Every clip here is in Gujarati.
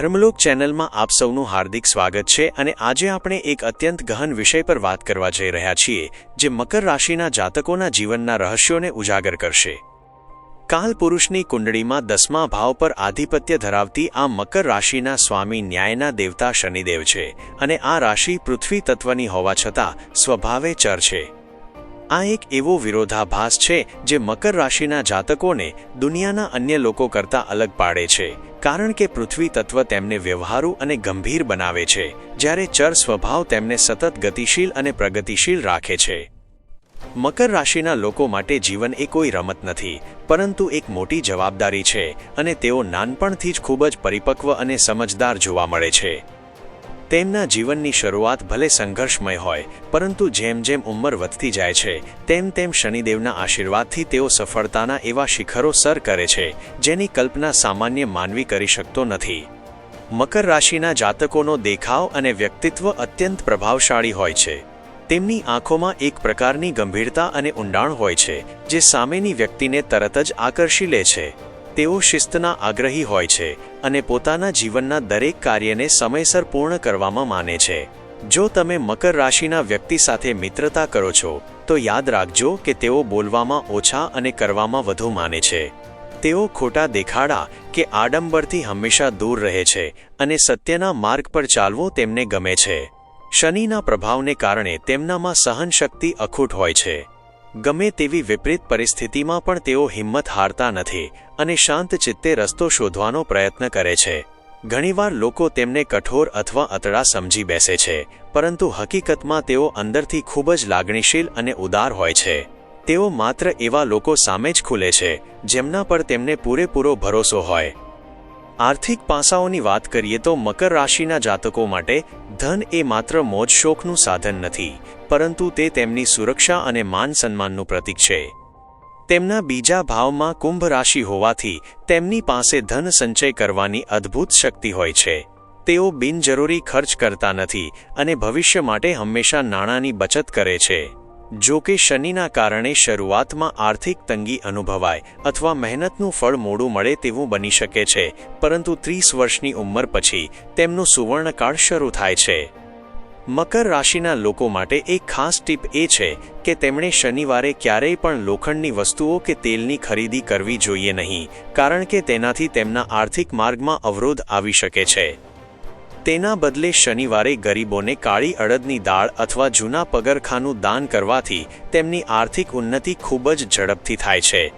ધર્મલોક ચેનલમાં આપ સૌનું હાર્દિક સ્વાગત છે અને આજે આપણે એક અત્યંત ગહન વિષય પર વાત કરવા જઈ રહ્યા છીએ, જે મકર રાશિના જાતકોના જીવનના રહસ્યોને ઉજાગર કરશે. કાલ પુરુષની કુંડળીમાં દસમા ભાવ પર આધિપત્ય ધરાવતી આ મકર રાશિના સ્વામી ન્યાયના દેવતા શનિદેવ છે અને આ રાશિ પૃથ્વી તત્વની હોવા છતાં સ્વભાવે ચર છે. આ એક એવો વિરોધાભાસ છે, જે મકર રાશિના જાતકોને દુનિયાના અન્ય લોકો કરતાં અલગ પાડે છે. કારણ કે પૃથ્વી તત્વ તેમને વ્યવહારુ અને ગંભીર બનાવે છે, જ્યારે ચર સ્વભાવ તેમને સતત ગતિશીલ અને પ્રગતિશીલ રાખે છે. મકર રાશિના લોકો માટે જીવન એ કોઈ રમત નથી, પરંતુ એક મોટી જવાબદારી છે અને તેઓ નાનપણથી જ ખૂબ જ પરિપક્વ અને સમજદાર જોવા મળે છે. તેમના જીવનની શરૂઆત ભલે સંઘર્ષમય હોય, પરંતુ જેમ જેમ ઉંમર વધતી જાય છે, તેમ તેમ શનિદેવના આશીર્વાદથી તેઓ સફળતાના એવા શિખરો સર કરે છે, જેની કલ્પના સામાન્ય માનવી કરી શકતો નથી. મકર રાશિના જાતકોનો દેખાવ અને વ્યક્તિત્વ અત્યંત પ્રભાવશાળી હોય છે. તેમની આંખોમાં એક પ્રકારની ગંભીરતા અને ઊંડાણ હોય છે, જે સામેની વ્યક્તિને તરત જ આકર્ષી લે છે. તેઓ શિસ્તના આગ્રહી હોય છે અને પોતાના જીવનના દરેક કાર્યને સમયસર પૂર્ણ કરવામાં માને છે. જો તમે મકર રાશિના વ્યક્તિ સાથે મિત્રતા કરો છો, તો યાદ રાખજો કે તેઓ બોલવામાં ઓછા અને કરવામાં વધુ માને છે. તેઓ ખોટા દેખાડા કે આડંબરથી હંમેશા દૂર રહે છે અને સત્યના માર્ગ પર ચાલવું તેમને ગમે છે. શનિના પ્રભાવને કારણે તેમનામાં સહનશક્તિ અખૂટ હોય છે. ગમે તેવી વિપરીત પરિસ્થિતિમાં પણ તેઓ હિંમત હારતા નથી અને શાંત ચિત્તે રસ્તો શોધવાનો પ્રયત્ન કરે છે. ઘણીવાર લોકો તેમને કઠોર અથવા અતડા સમજી બેસે છે, પરંતુ હકીકતમાં તેઓ અંદરથી ખૂબ જ લાગણીશીલ અને ઉદાર હોય છે. તેઓ માત્ર એવા લોકો સામે જ ખુલે છે, જેમના પર તેમને પૂરેપૂરો ભરોસો હોય. આર્થિક પાસાઓની વાત કરીએ તો મકર રાશિના જાતકો માટે ધન એ માત્ર મોજ શોખનું સાધન નથી, પરંતુ તે તેમની સુરક્ષા અને માન સન્માનનું પ્રતીક છે. તેમના બીજા ભાવમાં કુંભ રાશિ હોવાથી તેમની પાસે ધન સંચય કરવાની અદ્ભુત શક્તિ હોય છે. તેઓ બિનજરૂરી ખર્ચ કરતા નથી અને ભવિષ્ય માટે હંમેશા નાણાંની બચત કરે છે. જો કે શનિના કારણે શરૂઆતમાં આર્થિક તંગી અનુભવાય અથવા મહેનતનું ફળ મોડું મળે તેવું બની શકે છે, પરંતુ ત્રીસ વર્ષની ઉંમર પછી તેમનું સુવર્ણકાળ શરૂ થાય છે. મકર રાશિના લોકો માટે એક ખાસ ટીપ એ છે કે તેમણે શનિવારે ક્યારેય પણ લોખંડની વસ્તુઓ કે તેલની ખરીદી કરવી જોઈએ નહીં, કારણ કે તેનાથી તેમના આર્થિક માર્ગમાં અવરોધ આવી શકે છે. તેના બદલે શનિવારે ગરીબોને કાળી અડદની દાળ અથવા જૂના પગરખાનું દાન કરવાથી તેમની આર્થિક ઉન્નતિ ખૂબ જ ઝડપથી થાય છે.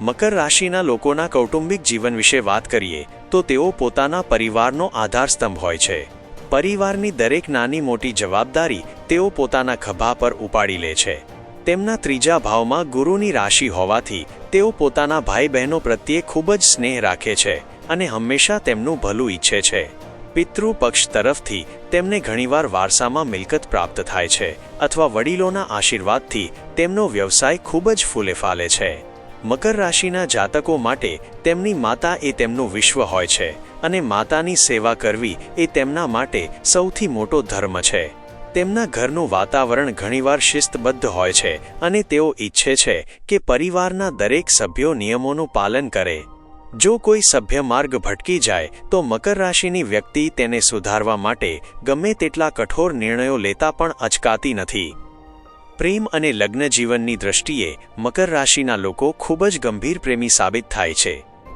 મકર રાશિના લોકોના કૌટુંબિક જીવન વિશે વાત કરીએ, તો તેઓ પોતાના પરિવારનો આધારસ્તંભ હોય છે. પરિવારની દરેક નાની મોટી જવાબદારી તેઓ પોતાના ખભા પર ઉપાડી લે છે. તેમના ત્રીજા ભાવમાં ગુરુની રાશિ હોવાથી તેઓ પોતાના ભાઈ બહેનો પ્રત્યે ખૂબ જ સ્નેહ રાખે છે અને હંમેશા તેમનું ભલું ઈચ્છે છે. પિતૃ પક્ષ તરફથી તેમને ઘણીવાર વારસામાં મિલકત પ્રાપ્ત થાય છે અથવા વડીલોના આશીર્વાદથી તેમનો વ્યવસાય ખૂબ જ ફૂલે ફાલે છે. મકર રાશિના જાતકો માટે તેમની માતા એ તેમનું વિશ્વ હોય છે અને માતાની સેવા કરવી એ તેમના માટે સૌથી મોટો ધર્મ છે. તેમના ઘરનું વાતાવરણ ઘણીવાર શિસ્તબદ્ધ હોય છે અને તેઓ ઈચ્છે છે કે પરિવારના દરેક સભ્યો નિયમોનું પાલન કરે. જો કોઈ સભ્ય માર્ગ ભટકી જાય, તો મકર રાશિની વ્યક્તિ તેને સુધારવા માટે ગમે તેટલા કઠોર નિર્ણયો લેતા પણ અચકાતી નથી. પ્રેમ અને લગ્ન જીવનની દ્રષ્ટિએ મકર રાશિના લોકો ખૂબ જ ગંભીર પ્રેમી સાબિત થાય છે.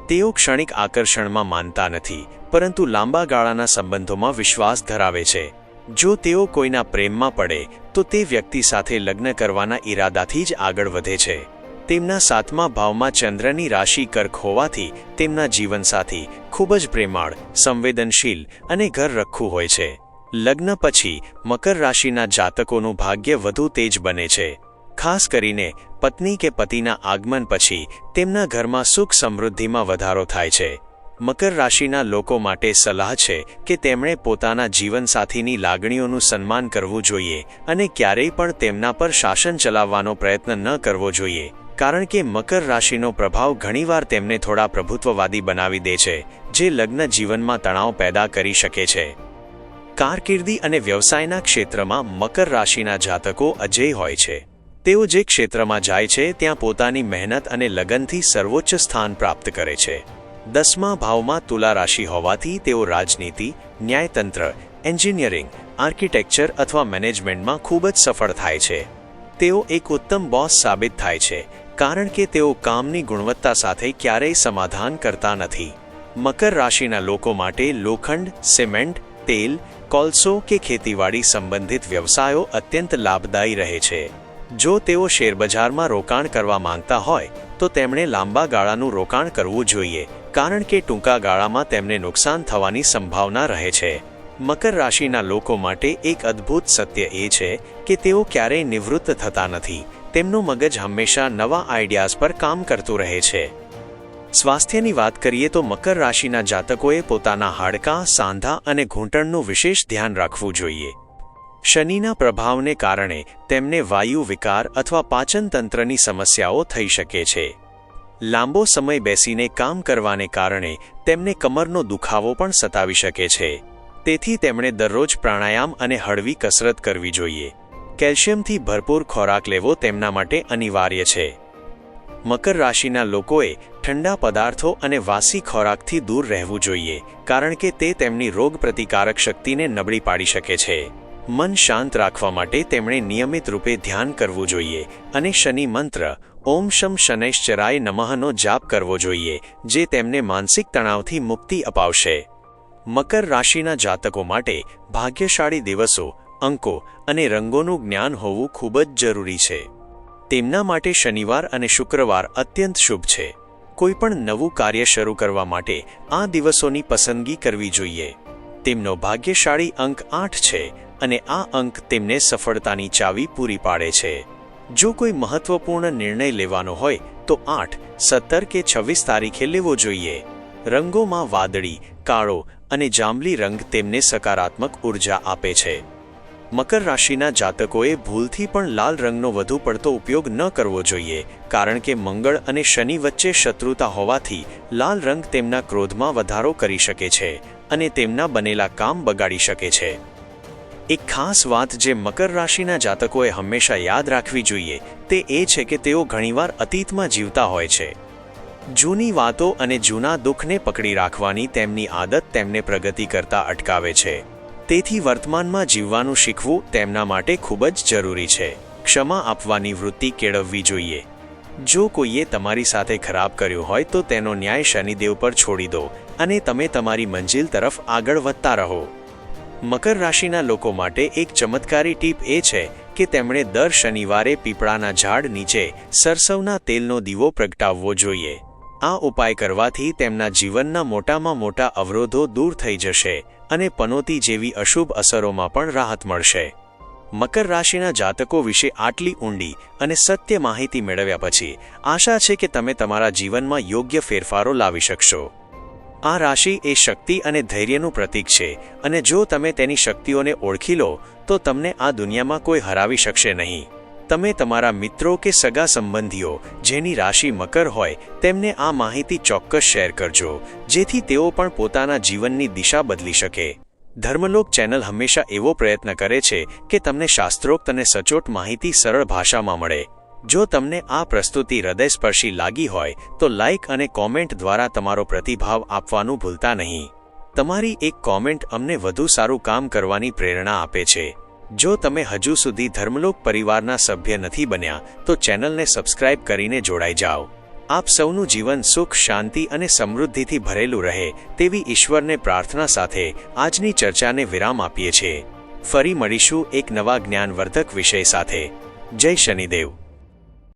તેઓ ક્ષણિક આકર્ષણમાં માનતા નથી, પરંતુ લાંબા ગાળાના સંબંધોમાં વિશ્વાસ ધરાવે છે. જો તેઓ કોઈના પ્રેમમાં પડે, તો તે વ્યક્તિ સાથે લગ્ન કરવાના ઈરાદાથી જ આગળ વધે છે. તેમના સાતમા ભાવમાં ચંદ્રની રાશિ કર્ક હોવાથી તેમના જીવનસાથી ખૂબ જ પ્રેમાળ, સંવેદનશીલ અને ઘર રખું હોય છે. લગ્ન પછી મકર રાશિના જાતકોનું ભાગ્ય વધુ તેજ બને છે. ખાસ કરીને પત્ની કે પતિના આગમન પછી તેમના ઘરમાં સુખ સમૃદ્ધિમાં વધારો થાય છે. મકર રાશિના લોકો માટે સલાહ છે કે તેમણે પોતાના જીવનસાથીની લાગણીઓનું સન્માન કરવું જોઈએ અને ક્યારેય પણ તેમના પર શાસન ચલાવવાનો પ્રયત્ન ન કરવો જોઈએ. કારણ કે મકર રાશિનો પ્રભાવ ઘણીવાર તેમને થોડા પ્રભુત્વવાદી બનાવી દે છે, જે લગ્ન જીવનમાં તણાવ પેદા કરી શકે છે. કારકિર્દી અને વ્યવસાયના ક્ષેત્રમાં મકર રાશિના જાતકો અજય હોય છે. તેઓ જે ક્ષેત્રમાં જાય છે, ત્યાં પોતાની મહેનત અને લગનથી સર્વોચ્ચ સ્થાન પ્રાપ્ત કરે છે. દસમા ભાવમાં તુલા રાશિ હોવાથી તેઓ રાજનીતિ, ન્યાયતંત્ર, એન્જિનિયરિંગ, આર્કિટેક્ચર અથવા મેનેજમેન્ટમાં ખૂબ જ સફળ થાય છે. તેઓ એક ઉત્તમ બોસ સાબિત થાય છે કારણ કે તેઓ કામની ગુણવત્તા સાથે ક્યારેય સમાધાન કરતા નથી. મકર રાશિના લોકો માટે લોખંડ, સિમેન્ટ, તેલ, કોલસો કે ખેતીવાડી સંબંધિત વ્યવસાયો અત્યંત લાભદાયી રહે છે. જો તેઓ શેરબજારમાં રોકાણ કરવા માંગતા હોય, તો તેમણે લાંબા ગાળાનું રોકાણ કરવું જોઈએ, કારણ કે ટૂંકા ગાળામાં તેમને નુકસાન થવાની સંભાવના રહે છે. મકર રાશિના લોકો માટે એક અદ્ભુત સત્ય એ છે કે તેઓ ક્યારેય નિવૃત્ત થતા નથી તેમનું મગજ હંમેશા નવા આઈડિયાઝ પર કામ કરતું રહે છે. સ્વાસ્થ્યની વાત કરીએ તો મકર રાશિના જાતકોએ પોતાના હાડકાં, સાંધા અને ઘૂંટણનું વિશેષ ધ્યાન રાખવું જોઈએ. શનિના પ્રભાવને કારણે તેમને વાયુ વિકાર અથવા પાચનતંત્રની સમસ્યાઓ થઈ શકે છે. લાંબો સમય બેસીને કામ કરવાને કારણે તેમને કમરનો દુખાવો પણ સતાવી શકે છે. તેથી તેમણે દરરોજ પ્રાણાયામ અને હળવી કસરત કરવી જોઈએ. કેલ્શિયમથી ભરપૂર ખોરાક લેવો તેમના માટે અનિવાર્ય છે. મકર રાશિના લોકોએ ઠંડા પદાર્થો અને વાસી ખોરાકથી દૂર રહેવું જોઈએ, કારણ કે તે તેમની રોગ પ્રતિકારક શક્તિને નબળી પાડી શકે છે. મન શાંત રાખવા માટે તેમણે નિયમિત રૂપે ધ્યાન કરવું જોઈએ અને શનિ મંત્ર, ઓમ શમ શનૈશ્ચરાય નમઃનો જાપ કરવો જોઈએ, જે તેમને માનસિક તણાવથી મુક્તિ અપાવશે. મકર રાશિના જાતકો માટે ભાગ્યશાળી દિવસો અંકો અને રંગોનું જ્ઞાન હોવું ખૂબ જ જરૂરી છે. તેમના માટે શનિવાર અને શુક્રવાર અત્યંત શુભ છે. કોઈપણ નવું કાર્ય શરૂ કરવા માટે આ દિવસોની પસંદગી કરવી જોઈએ. તેમનો ભાગ્યશાળી અંક આઠ છે અને આ અંક તેમને સફળતાની ચાવી પૂરી પાડે છે. જો કોઈ મહત્વપૂર્ણ નિર્ણય લેવાનો હોય, તો આઠ, સત્તર કે છવ્વીસ તારીખે લેવો જોઈએ. રંગોમાં વાદળી, કાળો અને જાંબલી રંગ તેમને સકારાત્મક ઊર્જા આપે છે. મકર રાશિના જાતકોએ ભૂલથી પણ લાલ રંગનો વધુ પડતો ઉપયોગ ન કરવો જોઈએ, કારણ કે મંગળ અને શનિ વચ્ચે શત્રુતા હોવાથી લાલ રંગ તેમના ક્રોધમાં વધારો કરી શકે છે અને તેમના બનેલા કામ બગાડી શકે છે. એક ખાસ વાત જે મકર રાશિના જાતકોએ હંમેશા યાદ રાખવી જોઈએ, તે એ છે કે તેઓ ઘણીવાર અતીતમાં જીવતા હોય છે. જૂની વાતો અને જૂના દુઃખને પકડી રાખવાની તેમની આદત તેમને પ્રગતિ કરતા અટકાવે છે. તેથી વર્તમાનમાં જીવવાનું શીખવું તેમના માટે ખૂબ જ જરૂરી છે. ક્ષમા આપવાની વૃત્તિ કેળવવી જોઈએ. જો કોઈએ તમારી સાથે ખરાબ કર્યું હોય તો તેનો ન્યાય શનિદેવ પર છોડી દો અને તમે તમારી મંજિલ તરફ આગળ વધતા રહો. મકર રાશિના લોકો માટે એક ચમત્કારી ટીપ એ છે કે તેમણે દર શનિવારે પીપળાના ઝાડ નીચે સરસવના તેલનો દીવો પ્રગટાવવો જોઈએ. આ ઉપાય કરવાથી તેમના જીવનના મોટામાં મોટા અવરોધો દૂર થઈ જશે. અને પનોતી જેવી અશુભ અસરોમાં પણ રાહત મળશે. મકર રાશિના જાતકો વિશે આટલી ઊંડી અને સત્ય માહિતી મેળવ્યા પછી, આશા છે કે તમે તમારા જીવનમાં યોગ્ય ફેરફારો લાવી શકશો. આ રાશિ એ શક્તિ અને ધૈર્યનું પ્રતીક છે અને જો તમે તેની શક્તિઓને ઓળખી લો, તો તમને આ દુનિયામાં કોઈ હરાવી શકશે નહીં. તમે તમારા મિત્રો કે સગા સંબંધીઓ જેની રાશિ મકર હોય તેમને આ માહિતી ચોક્કસ શેર કરજો, જેથી તેઓ પણ પોતાના જીવનની દિશા બદલી શકે. ધર્મલોક ચેનલ હંમેશા એવો પ્રયત્ન કરે છે કે તમને શાસ્ત્રોક્ત અને સચોટ માહિતી સરળ ભાષામાં મળે. જો તમને આ પ્રસ્તુતિ હૃદયસ્પર્શી લાગી હોય, તો લાઇક અને કોમેન્ટ દ્વારા તમારો પ્રતિભાવ આપવાનું ભૂલતા નહીં. તમારી એક કોમેન્ટ અમને વધુ સારું કામ કરવાની પ્રેરણા આપે છે. જો તમે હજુ સુધી ધર્મલોક પરિવારના સભ્ય નથી બન્યા, તો ચેનલને સબસ્ક્રાઇબ કરીને જોડાઈ જાઓ. આપ સૌનું જીવન સુખ, શાંતિ અને સમૃદ્ધિથી ભરેલું રહે, તેવી ઈશ્વરને પ્રાર્થના સાથે આજની ચર્ચાને વિરામ આપીએ છીએ. ફરી મળીશું એક નવા જ્ઞાનવર્ધક વિષય સાથે. જય શનિદેવ.